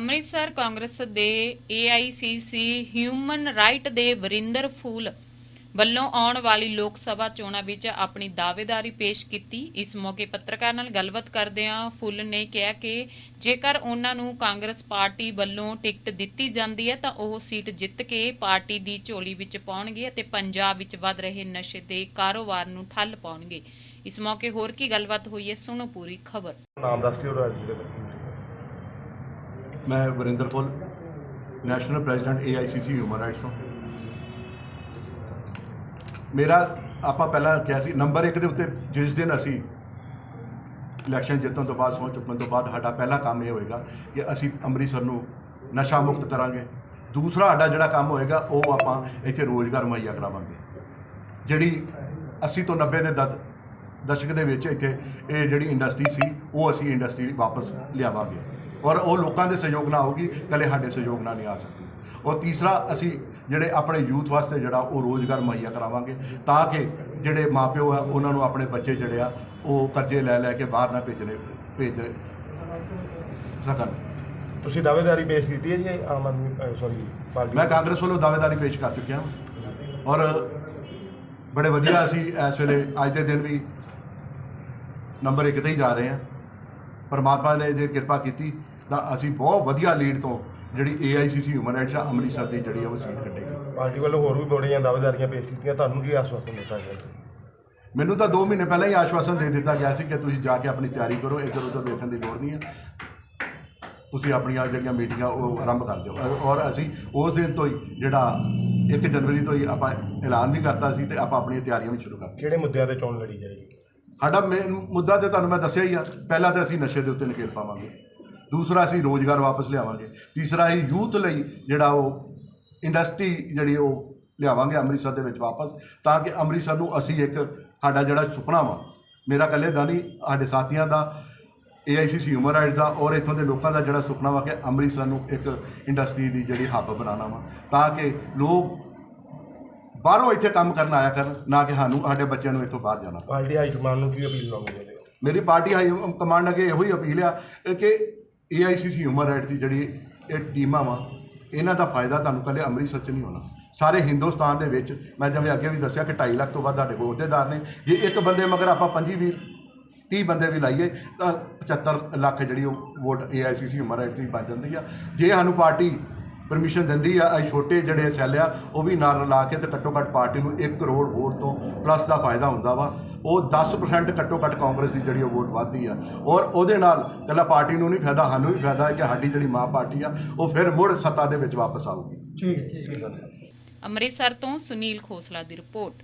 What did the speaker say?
ਅੰਮ੍ਰਿਤਸਰ ਕਾਂਗਰਸ ਦੇ AICC human right ਦੇ ਵਰਿੰਦਰ ਫੂਲ ਵੱਲੋਂ ਆਉਣ ਵਾਲੀ ਲੋਕ ਸਭਾ ਚੋਣਾਂ ਵਿੱਚ ਆਪਣੀ ਦਾਅਵੇਦਾਰੀ ਪੇਸ਼ ਕੀਤੀ। ਇਸ ਮੌਕੇ ਪੱਤਰਕਾਰ ਨਾਲ ਗੱਲਬਾਤ ਕਰਦਿਆਂ ਫੁੱਲ ਨੇ ਕਿਹਾ ਕਿ ਜੇਕਰ ਉਹਨਾਂ ਨੂੰ ਕਾਂਗਰਸ ਪਾਰਟੀ ਵੱਲੋਂ ਟਿਕਟ ਦਿੱਤੀ ਜਾਂਦੀ ਹੈ ਤਾਂ ਉਹ ਸੀਟ ਜਿੱਤ ਕੇ ਪਾਰਟੀ ਦੀ ਝੋਲੀ ਵਿੱਚ ਪਾਉਣਗੇ ਅਤੇ ਪੰਜਾਬ ਵਿੱਚ ਵੱਧ ਰਹੇ ਨਸ਼ੇ ਦੇ ਕਾਰੋਬਾਰ ਨੂੰ ਠੱਲ ਪਾਉਣਗੇ। ਇਸ ਮੌਕੇ ਹੋਰ ਕੀ ਗੱਲਬਾਤ ਹੋਈ ਹੈ ਸੁਣੋ ਪੂਰੀ ਖਬਰ। ਨਾਮ ਦੱਸ ਦਿਓ ਰਾਜ ਜੀ ਦਾ। ਮੈਂ ਵਰਿੰਦਰ ਕੋਲ national president AICC human rights ਤੋਂ। ਮੇਰਾ, ਆਪਾਂ ਪਹਿਲਾਂ ਕਿਹਾ ਸੀ ਨੰਬਰ 1 ਦੇ ਉੱਤੇ ਜਿਸ ਦਿਨ ਅਸੀਂ ਇਲੈਕਸ਼ਨ ਜਿੱਤਣ ਤੋਂ ਬਾਅਦ ਸਹੁੰ ਚੁੱਕਣ ਤੋਂ ਬਾਅਦ ਸਾਡਾ ਪਹਿਲਾ ਕੰਮ ਇਹ ਹੋਏਗਾ ਕਿ ਅਸੀਂ ਅੰਮ੍ਰਿਤਸਰ ਨੂੰ ਨਸ਼ਾ ਮੁਕਤ ਕਰਾਂਗੇ। ਦੂਸਰਾ ਸਾਡਾ ਜਿਹੜਾ ਕੰਮ ਹੋਏਗਾ, ਉਹ ਆਪਾਂ ਇੱਥੇ ਰੋਜ਼ਗਾਰ ਮੁਹੱਈਆ ਕਰਾਵਾਂਗੇ। ਜਿਹੜੀ 80 ਤੋਂ 90 ਦੇ ਦਦ ਦਸ਼ਕ ਦੇ ਵਿੱਚ ਇੱਥੇ ਇਹ ਜਿਹੜੀ ਇੰਡਸਟਰੀ ਸੀ, ਉਹ ਅਸੀਂ ਇੰਡਸਟਰੀ ਵਾਪਸ ਲਿਆਵਾਂਗੇ। ਔਰ ਉਹ ਲੋਕਾਂ ਦੇ ਸਹਿਯੋਗ ਨਾਲ ਹੋਊਗੀ ਕੱਲੇ ਸਾਡੇ ਸਹਿਯੋਗ ਨਾਲ ਨਹੀਂ ਆ ਸਕਦੀ। ਔਰ ਤੀਸਰਾ ਅਸੀਂ ਜਿਹੜੇ ਆਪਣੇ ਯੂਥ ਵਾਸਤੇ ਜਿਹੜਾ ਉਹ ਰੋਜ਼ਗਾਰ ਮੁਹੱਈਆ ਕਰਾਵਾਂਗੇ ਤਾਂ ਕਿ ਜਿਹੜੇ ਮਾਪਿਓ ਆ ਉਹਨਾਂ ਨੂੰ ਆਪਣੇ ਬੱਚੇ ਜਿਹੜੇ ਆ ਉਹ ਕਰਜ਼ੇ ਲੈ ਲੈ ਕੇ ਬਾਹਰ ਨਾ ਭੇਜਣੇ ਭੇਜ ਸਕਣ। ਤੁਸੀਂ ਦਾਅਵੇਦਾਰੀ ਪੇਸ਼ ਕੀਤੀ ਹੈ ਜੀ ਆਮ ਆਦਮੀ ਸੌਰੀ ਪਾਰਟੀ ਮੈਂ ਕਾਂਗਰਸ ਵੱਲੋਂ ਦਾਅਵੇਦਾਰੀ ਪੇਸ਼ ਕਰ ਚੁੱਕਿਆ ਹਾਂ। ਔਰ ਬੜੇ ਵਧੀਆ ਅਸੀਂ ਇਸ ਵੇਲੇ ਅੱਜ ਦੇ ਦਿਨ ਵੀ ਨੰਬਰ 1 ਤੇ ਹੀ ਜਾ ਰਹੇ ਹਾਂ। ਪਰਮਾਤਮਾ ਨੇ ਜੇ ਕਿਰਪਾ ਕੀਤੀ ਤਾਂ ਅਸੀਂ ਬਹੁਤ ਵਧੀਆ ਲੀਡ ਤੋਂ ਜਿਹੜੀ AICC ਹਿਊਮਨ ਰਾਈਟਸ ਆ ਅੰਮ੍ਰਿਤਸਰ ਦੀ ਜਿਹੜੀ ਆ ਉਹ ਸੀਟ ਕੱਢੇਗੀ। ਪਾਰਟੀ ਵੱਲੋਂ ਹੋਰ ਵੀ ਬੜੀਆਂ ਦਾਅਵੇਦਾਰੀਆਂ ਪੇਸ਼ ਕੀਤੀਆਂ ਤੁਹਾਨੂੰ ਕੀ ਆਸ਼ਵਾਸਨ ਦਿੱਤਾ ਗਿਆ? ਮੈਨੂੰ ਤਾਂ 2 ਮਹੀਨੇ ਪਹਿਲਾਂ ਹੀ ਆਸ਼ਵਾਸਨ ਦੇ ਦਿੱਤਾ ਗਿਆ ਸੀ ਕਿ ਤੁਸੀਂ ਜਾ ਕੇ ਆਪਣੀ ਤਿਆਰੀ ਕਰੋ ਇੱਧਰ ਉੱਧਰ ਵੇਖਣ ਦੀ ਲੋੜ ਨਹੀਂ ਹੈ। ਤੁਸੀਂ ਆਪਣੀਆਂ ਜਿਹੜੀਆਂ ਮੀਟਿੰਗਾਂ ਉਹ ਆਰੰਭ ਕਰ ਦਿਓ। ਔਰ- ਅਸੀਂ ਉਸ ਦਿਨ ਤੋਂ ਹੀ ਜਿਹੜਾ 1 ਜਨਵਰੀ ਤੋਂ ਹੀ ਆਪਾਂ ਐਲਾਨ ਵੀ ਕਰਤਾ ਸੀ ਤੇ ਆਪਾਂ ਆਪਣੀਆਂ ਤਿਆਰੀਆਂ ਵੀ ਸ਼ੁਰੂ ਕਰ ਦਿੱਤੀਆਂ। ਕਿਹੜੇ ਮੁੱਦਿਆਂ ਤੇ ਚੋਣ ਲੜੀ ਜਾਏਗੀ? ਸਾਡਾ ਮੇਨ ਮੁੱਦਾ ਤੇ ਤੁਹਾਨੂੰ ਮੈਂ ਦੱਸਿਆ ਹੀ ਆ, ਪਹਿਲਾ ਤਾਂ ਅਸੀਂ ਨਸ਼ੇ ਦੇ ਉੱਤੇ ਨਕੇਲ ਪਾਵਾਂਗੇ, ਦੂਸਰਾ ਅਸੀਂ ਰੋਜ਼ਗਾਰ ਵਾਪਸ ਲਿਆਵਾਂਗੇ, ਤੀਸਰਾ ਅਸੀਂ ਯੂਥ ਲਈ ਜਿਹੜਾ ਉਹ ਇੰਡਸਟਰੀ ਜਿਹੜੀ ਉਹ ਲਿਆਵਾਂਗੇ ਅੰਮ੍ਰਿਤਸਰ ਦੇ ਵਿੱਚ ਵਾਪਸ, ਤਾਂ ਕਿ ਅੰਮ੍ਰਿਤਸਰ ਨੂੰ ਅਸੀਂ ਇੱਕ ਸਾਡਾ ਜਿਹੜਾ ਸੁਪਨਾ ਵਾ, ਮੇਰਾ ਇਕੱਲੇ ਦਾ ਨਹੀਂ, ਸਾਡੇ ਸਾਥੀਆਂ ਦਾ AICC ਹਿਊਮਨ ਰਾਈਟਸ ਦਾ ਔਰ ਇੱਥੋਂ ਦੇ ਲੋਕਾਂ ਦਾ ਜਿਹੜਾ ਸੁਪਨਾ ਵਾ ਕਿ ਅੰਮ੍ਰਿਤਸਰ ਨੂੰ ਇੱਕ ਇੰਡਸਟਰੀ ਦੀ ਜਿਹੜੀ ਹੱਬ ਬਣਾਉਣਾ ਵਾ, ਤਾਂ ਕਿ ਲੋਕ ਬਾਹਰੋਂ ਇੱਥੇ ਕੰਮ ਕਰਨ ਆਇਆ ਕਰਨ ਨਾ ਕਿ ਸਾਨੂੰ ਸਾਡੇ ਬੱਚਿਆਂ ਨੂੰ ਇੱਥੋਂ ਬਾਹਰ ਜਾਣਾ ਪਾਰਟੀ ਹਾਈ ਕਮਾਂਡ ਨੂੰ ਕੀ ਅਪੀਲ ਲਾਉਂਗੇ ਮੇਰੀ ਪਾਰਟੀ ਹਾਈ ਕਮਾਂਡ ਅੱਗੇ ਇਹੋ ਹੀ ਅਪੀਲ ਆ ਕਿ AICC ਹਿਊਮਨ ਰਾਈਟ ਦੀ ਜਿਹੜੀ ਇਹ ਟੀਮਾਂ ਵਾ ਇਹਨਾਂ ਦਾ ਫਾਇਦਾ ਤੁਹਾਨੂੰ ਕੱਲੇ ਅੰਮ੍ਰਿਤਸਰ 'ਚ ਨਹੀਂ ਹੋਣਾ। ਸਾਰੇ ਹਿੰਦੁਸਤਾਨ ਦੇ ਵਿੱਚ ਮੈਂ ਜਿਵੇਂ ਅੱਗੇ ਵੀ ਦੱਸਿਆ ਕਿ 2.5 ਲੱਖ ਤੋਂ ਵੱਧ ਸਾਡੇ ਕੋਲ ਅਹੁਦੇਦਾਰ ਨੇ। ਜੇ ਇੱਕ ਬੰਦੇ ਮਗਰ ਆਪਾਂ 25 ਵੀ 30 ਬੰਦੇ ਵੀ ਲਾਈਏ ਤਾਂ 75 ਲੱਖ ਜਿਹੜੀ ਉਹ ਵੋਟ AICC ਹਿਊਮਨ ਰਾਈਟ ਦੀ ਬਣ ਜਾਂਦੀ ਆ। ਜੇ ਸਾਨੂੰ ਪਾਰਟੀ ਪਰਮਿਸ਼ਨ ਦਿੰਦੀ ਆ ਅਸੀਂ ਛੋਟੇ ਜਿਹੜੇ ਸੈੱਲ ਆ ਉਹ ਵੀ ਨਾਲ ਲਾ ਕੇ ਤੇ ਘੱਟੋ ਘੱਟ ਪਾਰਟੀ ਨੂੰ 1 ਕਰੋੜ ਵੋਟ ਤੋਂ ਪਲੱਸ ਦਾ ਫਾਇਦਾ ਹੁੰਦਾ ਵਾ। ਉਹ 10% ਘੱਟੋ ਘੱਟ ਕਾਂਗਰਸ ਦੀ ਜਿਹੜੀ ਉਹ ਵੋਟ ਵੱਧਦੀ ਆ। ਔਰ ਉਹਦੇ ਨਾਲ ਕੱਲਾ ਪਾਰਟੀ ਨੂੰ ਨਹੀਂ ਫਾਇਦਾ ਸਾਨੂੰ ਵੀ ਫਾਇਦਾ ਹੈ ਕਿ ਸਾਡੀ ਜਿਹੜੀ ਮਾਂ ਪਾਰਟੀ ਆ ਉਹ ਫਿਰ ਮੁੜ ਸੱਤਾ ਦੇ ਵਿੱਚ ਵਾਪਸ ਆਊਗੀ। ਠੀਕ ਠੀਕ ਹੈ। ਅੰਮ੍ਰਿਤਸਰ ਤੋਂ ਸੁਨੀਲ ਖੋਸਲਾ ਦੀ ਰਿਪੋਰਟ।